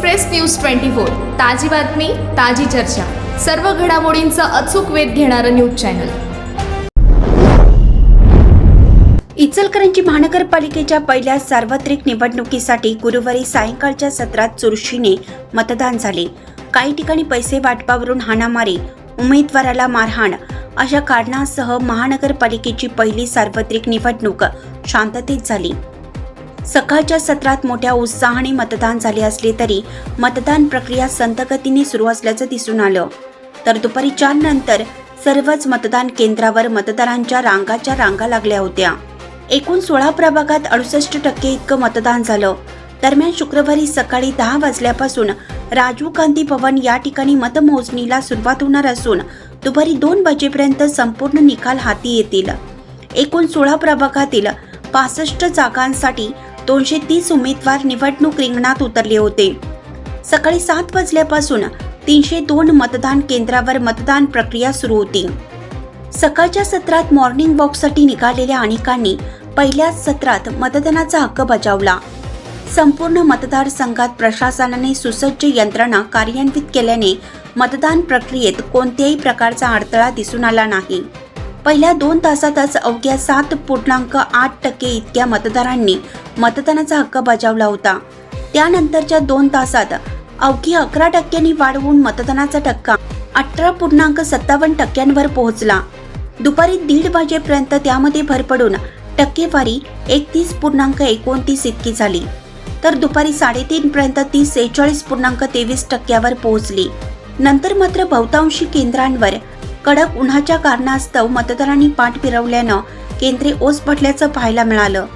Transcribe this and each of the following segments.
Express news twenty four ताजी बातमी ताजी चर्चा. सर्व घडामोडींचा अचूक वेध घेणारं न्यूज चॅनल. इचलकरंजी महानगरपालिकेच्या पहिल्या सार्वत्रिक निवडणुकीसाठी गुरुवारी सायंकाळच्या सत्रात चुरशीने मतदान झाले. काही ठिकाणी पैसे वाटपावरून हाणामारी उमेदवाराला मारहाण. अशा कारणासह महानगरपालिकेची पहिली सार्वत्रिक निवडणूक शांततेत झाली. सकाळच्या सत्रात मोठ्या उत्साहाने मतदान झाले असले तरी मतदान प्रक्रिया संतगतीने सुरू असल्याचं दिसून आलं. तर दुपारी चार नंतर सर्वच मतदान केंद्रावर मतदारांच्या रांगाच्या रांगा लागल्या होत्या. एकूण सोळा प्रभागात अडुसष्ट टक्के इतकं मतदान झालं. दरम्यान शुक्रवारी सकाळी दहा वाजल्यापासून राजीव गांधी भवन या ठिकाणी मतमोजणीला सुरुवात होणार असून दुपारी दोन वाजेपर्यंत संपूर्ण निकाल हाती येतील. एकूण सोळा प्रभागातील पासष्ट जागांसाठी दोनशे तीस उमेदवार निवडणूक रिंगणात उतरले होते. सकाळी सात वाजल्यापासून तीनशे दोन मतदान केंद्रावर मतदान प्रक्रिया सुरू होती. सकाळच्या सत्रात मॉर्निंग वॉकसाठी निघालेल्या अनेकांनी पहिल्याच सत्रात मतदानाचा हक्क बजावला. संपूर्ण मतदारसंघात प्रशासनाने सुसज्ज यंत्रणा कार्यान्वित केल्याने मतदान प्रक्रियेत कोणत्याही प्रकारचा अडथळा दिसून आला नाही. पहिल्या दोन तासातच अवघ्या सात पूर्णांक आठ टक्के इतक्या मतदारांनी मतदानाचा हक्क बजावला होता. त्यानंतरच्या दोन तासात अवघी अकरा टक्क्यांनी वाढवून मतदानाचा टक्का अठरा पूर्णांक सत्तावन्न टक्क्यांवर पोहोचला. दुपारी दीड वाजेपर्यंत त्यामध्ये भर पडून टक्केवारी एकतीस पूर्णांक एकोणतीस इतकी झाली. तर दुपारी साडेतीन पर्यंत ती सेहेचाळीस पूर्णांक तेवीस टक्क्यावर पोहोचली. नंतर मात्र बहुतांशी केंद्रांवर कडक उन्हाच्या कारणास्तव मतदारांनी पाठ फिरवल्यानं केंद्रे ओस पडल्याचं पाहायला मिळालं.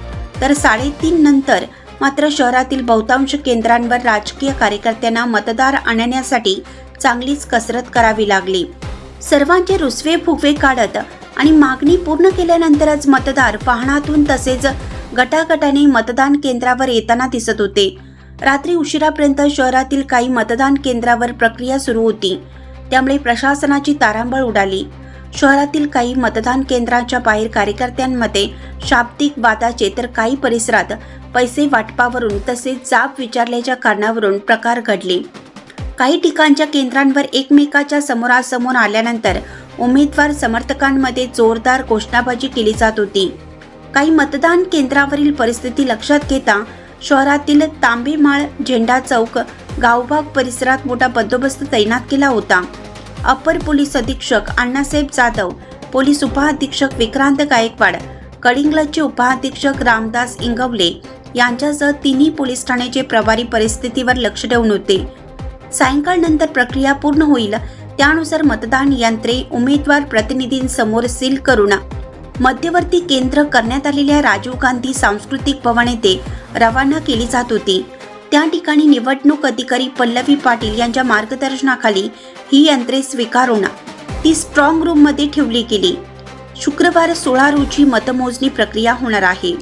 तर साडेतीन नंतर मात्र शहरातील बहुतांश केंद्रांवर राजकीय कार्यकर्त्यांना मतदार आणण्यासाठी चांगलीच कसरत करावी लागली. सर्वांचे रुसवे फुगवे काढत आणि मागणी पूर्ण केल्यानंतरच मतदार वाहनातून तसेच गटागटाने मतदान केंद्रावर येताना दिसत होते. रात्री उशिरापर्यंत शहरातील काही मतदान केंद्रावर प्रक्रिया सुरू होती. त्यामुळे प्रशासनाची तारांबळ उडाली. शहरातील काही मतदान केंद्रांच्या बाहेर कार्यकर्त्यांमध्ये शाब्दिक वादाचे तर काही परिसरात पैसे वाटपावरून तसेच जाब विचारल्याच्या कारणावरून प्रकार घडले. काही ठिकाणच्या केंद्रांवर एकमेकाच्या समोरासमोर आल्यानंतर उमेदवार समर्थकांमध्ये जोरदार घोषणाबाजी केली जात होती. काही मतदान केंद्रावरील परिस्थिती लक्षात घेता शहरातील तांबेमाळ झेंडा चौक गावभाग परिसरात मोठा बंदोबस्त तैनात केला होता. अपर पोलीस अधीक्षक अण्णासाहेब जाधव पोलीस उपअधीक्षक विक्रांत गायकवाड कडिंगलजचे उपअधीक्षक रामदास इंगवले यांच्यासह तिन्ही पोलीस ठाण्याचे प्रभारी परिस्थितीवर लक्ष ठेवून होते. सायंकाळनंतर प्रक्रिया पूर्ण होईल. त्यानुसार मतदान यंत्रे उमेदवार प्रतिनिधींसमोर सील करून. मध्यवर्ती केंद्र करण्यात आलेल्या राजीव गांधी सांस्कृतिक भवन येथे रवाना केली जात होती. त्या ठिकाणी निवडणूक अधिकारी पल्लवी पाटील यांच्या मार्गदर्शनाखाली ही यंत्रे स्वीकारून ती स्ट्रॉंग रूममध्ये ठेवली गेली. शुक्रवार सोळा रोजी मतमोजणी प्रक्रिया होणार आहे.